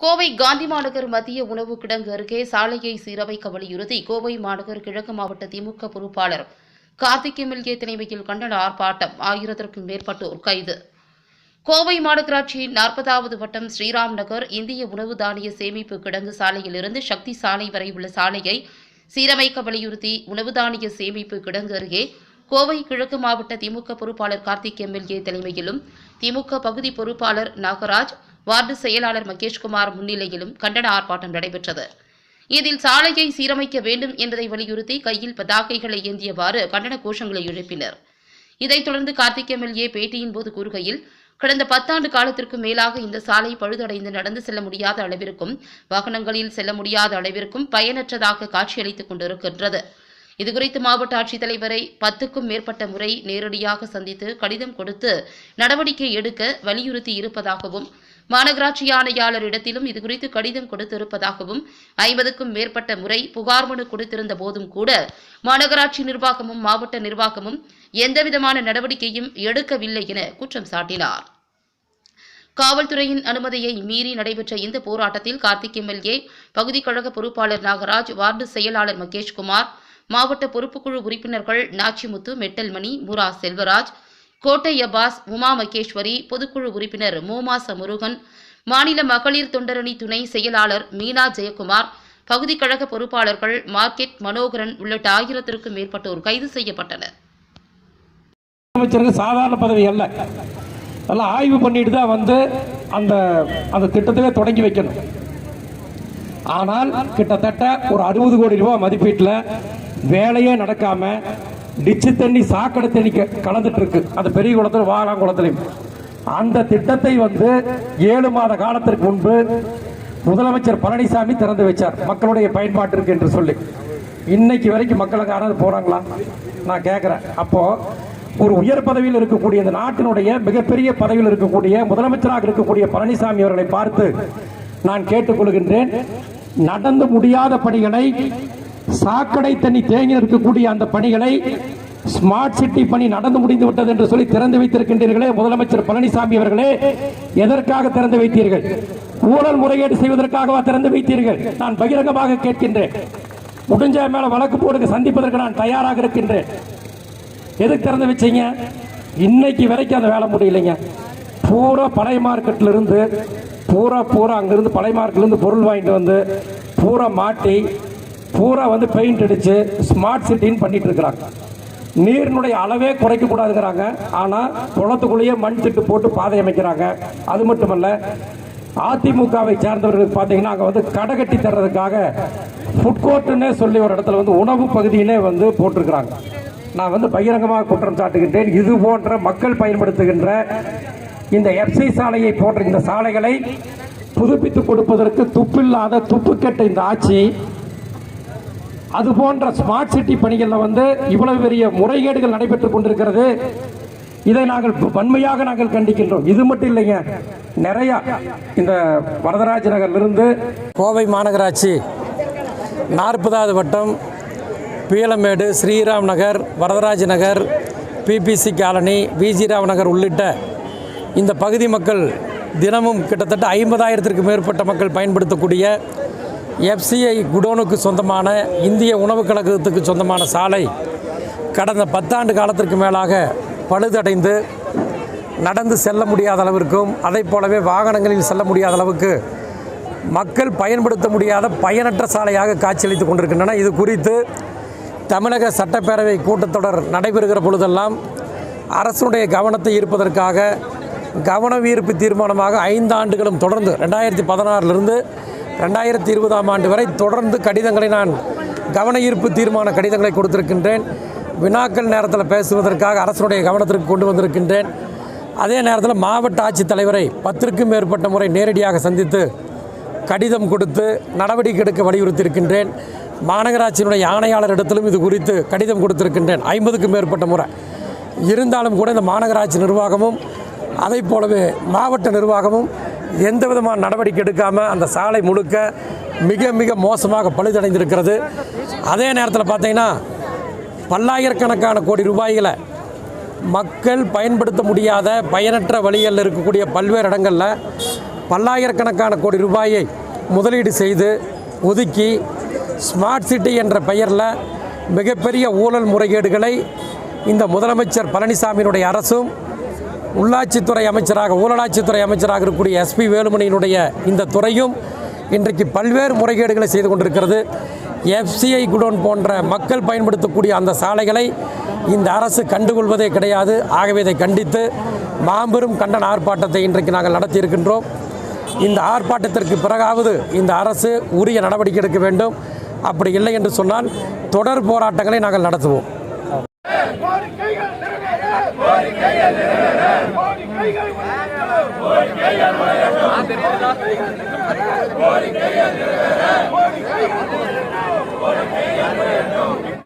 கோவை காந்தி மாநகர் மத்திய உணவு கிடங்கு அருகே சாலையை சீரமைக்க வலியுறுத்தி கோவை மாநகர் கிழக்கு மாவட்ட திமுக பொறுப்பாளர் கார்த்திக் எம்எல்ஏ தலைமையில் கண்டன ஆர்ப்பாட்டம் ஆயிரத்திற்கும் மேற்பட்டோர் கைது. கோவை மாநகராட்சியின் நாற்பதாவது வட்டம் ஸ்ரீராம் நகர் இந்திய உணவு தானிய சேமிப்பு கிடங்கு சாலையிலிருந்து சக்தி சாலை வரை உள்ள சாலையை சீரமைக்க வலியுறுத்தி உணவு தானிய சேமிப்பு கிடங்கு அருகே கோவை கிழக்கு மாவட்ட திமுக பொறுப்பாளர் கார்த்திக் எம்எல்ஏ தலைமையிலும் திமுக பகுதி பொறுப்பாளர் நாகராஜ் வார்டு செயலாளர் மகேஷ்குமார் முன்னிலையிலும் கண்டன ஆர்ப்பாட்டம் நடைபெற்றது. இதில் சாலையை சீரமைக்க வேண்டும் என்பதை வலியுறுத்தி கையில் பதாகைகளை ஏந்தியவாறு கண்டன கோஷங்களை எழுப்பினர். இதைத் தொடர்ந்து கார்த்திக் எம்எல்ஏ பேட்டியின் போது கூறுகையில் கடந்த பத்தாண்டு காலத்திற்கு மேலாக இந்த சாலை பழுதடைந்து நடந்து செல்ல முடியாத அளவிற்கும் வாகனங்களில் செல்ல முடியாத அளவிற்கும் பயனற்றதாக காட்சியளித்துக் கொண்டிருக்கின்றது. இதுகுறித்து மாவட்ட ஆட்சித்தலைவரை பத்துக்கும் மேற்பட்ட முறை நேரடியாக சந்தித்து கடிதம் கொடுத்து நடவடிக்கை எடுக்க வலியுறுத்தி இருப்பதாகவும் மாநகராட்சி ஆணையாளரிடத்திலும் இதுகுறித்து கடிதம் கொடுத்திருப்பதாகவும் ஐம்பதுக்கும் மேற்பட்ட முறை புகார் மனு கொடுத்திருந்த போதும் கூட மாநகராட்சி நிர்வாகமும் மாவட்ட நிர்வாகமும் எந்தவிதமான நடவடிக்கையும் எடுக்கவில்லை என குற்றம் சாட்டினார். காவல்துறையின் அனுமதியை மீறி நடைபெற்ற இந்த போராட்டத்தில் கார்த்திக் எம்எல்ஏ பகுதி கழக பொறுப்பாளர் நாகராஜ் வார்டு செயலாளர் மகேஷ்குமார் மாவட்ட பொறுப்புக்குழு உறுப்பினர்கள் நாச்சிமுத்து மெட்டல்மணி முரா செல்வராஜ் கோட்டை அப்பாஸ் உமா மகேஸ்வரி பொதுக்குழு உறுப்பினர் மோமாச முருகன் மாநில மகளிர் தொண்டரணி துணை செயலாளர் மீனா ஜெயக்குமார் பகுதி கழக பொறுப்பாளர்கள் மார்க்கெட் மனோகரன் உள்ளிட்ட ஆயிரத்திற்கும் மேற்பட்டோர் கைது செய்யப்பட்டனர். அமைச்சருக்கு சாதாரண பதவி அல்ல. நல்லா ஆய்வு பண்ணிட்டு தான் வந்து அந்த அந்த திட்டத்திலே தொடங்கி வைக்கணும். ஆனால் கிட்டத்தட்ட ஒரு அறுபது கோடி ரூபாய் மதிப்பீட்டில் வேலையே நடக்காமல் டிச்சு தண்ணி சாக்கடை தண்ணி கலந்துட்டு இருக்கு அந்த பெரிய குளத்தில் வாகனம் குளத்திலையும். அந்த திட்டத்தை வந்து ஏழு மாத காலத்திற்கு முன்பு முதலமைச்சர் பழனிசாமி திறந்து வச்சார். மக்களுடைய பயன்பாட்டிற்கு என்று சொல்லி. இன்னைக்கு வரைக்கும் மக்களுக்கு யாராவது போறாங்களா? நான் கேட்குறேன் அப்போ ஒரு உயர் பதவியில் இருக்கக்கூடிய இந்த நாட்டினுடைய மிகப்பெரிய பதவியில் இருக்கக்கூடிய முதலமைச்சராக இருக்கக்கூடிய பழனிசாமி அவர்களை பார்த்து நான் கேட்டுக்கொள்கின்றேன். நடந்து முடியாத பணிகளை சாக்கடை தண்ணி தேங்கி இருக்கக்கூடிய அந்த பணிகளை ஸ்மார்ட் சிட்டி பணி நடந்து முடிந்து விட்டது என்று சொல்லி திறந்து வைத்திருக்கின்றீர்களே. முதலமைச்சர் பழனிசாமி அவர்களே எதற்காக திறந்து வைத்தீர்கள்? ஊழல் முறைகேடு செய்வதற்காகவா திறந்து வைத்தீர்கள்? நான் பகிரங்கமாக கேட்கின்றேன். முடிஞ்ச மேல வழக்கு போடுங்க சந்திப்பதற்கு நான் தயாராக இருக்கின்றேன். எதுக்கு திறந்து வச்சீங்க? இன்னைக்கு வரைக்கும் அந்த வேலை முடியலைங்க. பூரா பழைய மார்க்கெட்ல இருந்து பூரா பூரா அங்கிருந்து பழைய மார்க்கெட்ல இருந்து பொருள் வாங்கிட்டு வந்து பூரா மாட்டி பூரா வந்து பெயிண்ட் அடித்து ஸ்மார்ட் சிட்டின்னு பண்ணிட்டு இருக்கிறாங்க நீரினுடைய அளவே குறைக்க கூடாதுங்கிறாங்க குளத்துக்குள்ளேயே மண் திட்டு போட்டு பாதை அமைக்கிறாங்க. அது மட்டுமல்ல அதிமுகவை சேர்ந்தவர்களுக்கு பார்த்தீங்கன்னா அங்கே வந்து கடை கட்டி தர்றதுக்காக ஃபுட் கோர்ட்டுன்னே சொல்லி ஒரு இடத்துல வந்து உணவு பகுதியிலே வந்து போட்டிருக்கிறாங்க. நான் வந்து பகிரங்கமாக குற்றம் சாட்டுகின்றேன். இது போன்ற மக்கள் பயன்படுத்துகின்ற இந்த எஃப்சி சாலையை போன்ற இந்த சாலைகளை புதுப்பித்து கொடுப்பதற்கு துப்பில்லாத துப்புக்கெட்ட இந்த ஆட்சி அது போன்ற ஸ்மார்ட் சிட்டி பணிகளில் வந்து இவ்வளவு பெரிய முறைகேடுகள் நடைபெற்றுக் கொண்டிருக்கிறது. இதை நாங்கள் வன்மையாக நாங்கள் கண்டிக்கின்றோம். இது மட்டும் இல்லைங்க நிறைய இந்த வரதராஜ நகர்லிருந்து கோவை மாநகராட்சி நாற்பதாவது வட்டம் பீளமேடு ஸ்ரீராம் நகர் வரதராஜ் நகர் பிபிசி காலனி விஜிராம் நகர் உள்ளிட்ட இந்த பகுதி மக்கள் தினமும் கிட்டத்தட்ட ஐம்பதாயிரத்திற்கு மேற்பட்ட மக்கள் பயன்படுத்தக்கூடிய எஃப்சிஐ குடோனுக்கு சொந்தமான இந்திய உணவுக் கழகத்துக்கு சொந்தமான சாலை கடந்த பத்தாண்டு காலத்திற்கு மேலாக பழுதடைந்து நடந்து செல்ல முடியாத அளவிற்கும் அதைப் போலவே வாகனங்களில் செல்ல முடியாத அளவுக்கு மக்கள் பயன்படுத்த முடியாத பயனற்ற சாலையாக காட்சியளித்துக் கொண்டிருக்கின்றன. இது குறித்து தமிழக சட்டப்பேரவை கூட்டத்தொடர் நடைபெறுகிற பொழுதெல்லாம் அரசுடைய கவனத்தை ஈர்ப்பதற்காக கவன ஈர்ப்பு தீர்மானமாக ஐந்து ஆண்டுகளும் தொடர்ந்து ரெண்டாயிரத்தி பதினாறிலிருந்து ரெண்டாயிரத்தி இருபதாம் ஆண்டு வரை தொடர்ந்து கடிதங்களை நான் கவன ஈர்ப்பு தீர்மான கடிதங்களை கொடுத்திருக்கின்றேன். வினாக்கள் நேரத்தில் பேசுவதற்காக அரசனுடைய கவனத்திற்கு கொண்டு வந்திருக்கின்றேன். அதே நேரத்தில் மாவட்ட ஆட்சித்தலைவரை பத்திற்கும் மேற்பட்ட முறை நேரடியாக சந்தித்து கடிதம் கொடுத்து நடவடிக்கை எடுக்க வலியுறுத்தியிருக்கின்றேன். மாநகராட்சியினுடைய ஆணையாளரிடத்திலும் இது குறித்து கடிதம் கொடுத்திருக்கின்றேன். ஐம்பதுக்கும் மேற்பட்ட முறை. இருந்தாலும் கூட இந்த மாநகராட்சி நிர்வாகமும் அதைப் போலவே மாவட்ட நிர்வாகமும் எந்த விதமான நடவடிக்கை எடுக்காமல் அந்த சாலை முழுக்க மிக மிக மோசமாக பழுதடைந்திருக்கிறது. அதே நேரத்தில் பார்த்தீங்கன்னா பல்லாயிரக்கணக்கான கோடி ரூபாய்களை மக்கள் பயன்படுத்த முடியாத பயனற்ற வழிகளில் இருக்கக்கூடிய பல்வேறு இடங்களில் பல்லாயிரக்கணக்கான கோடி ரூபாயை முதலீடு செய்து ஒதுக்கி ஸ்மார்ட் சிட்டி என்ற பெயரில் மிகப்பெரிய ஊழல் முறைகேடுகளை இந்த முதலமைச்சர் பழனிசாமியினுடைய அரசும் உள்ளாட்சித்துறை அமைச்சராக ஊழலாட்சித்துறை அமைச்சராக இருக்கக்கூடிய எஸ்பி வேலுமணியினுடைய இந்த துறையும் இன்றைக்கு பல்வேறு முறைகேடுகளை செய்து கொண்டிருக்கிறது. எஃப்சிஐ குடோன் போன்ற மக்கள் பயன்படுத்தக்கூடிய அந்த சாலைகளை இந்த அரசு கண்டுகொள்வதே கிடையாது. ஆகவே இதை கண்டித்து மாபெரும் கண்டன ஆர்ப்பாட்டத்தை இன்றைக்கு நாங்கள் நடத்தியிருக்கின்றோம். இந்த ஆர்ப்பாட்டத்திற்கு பிறகாவது இந்த அரசு உரிய நடவடிக்கை எடுக்க வேண்டும். அப்படி இல்லை என்று சொன்னால் தொடர் போராட்டங்களை நாங்கள் நடத்துவோம். கோரிக்கையை நிறைவேற கோரிக்கையை நிறைவேற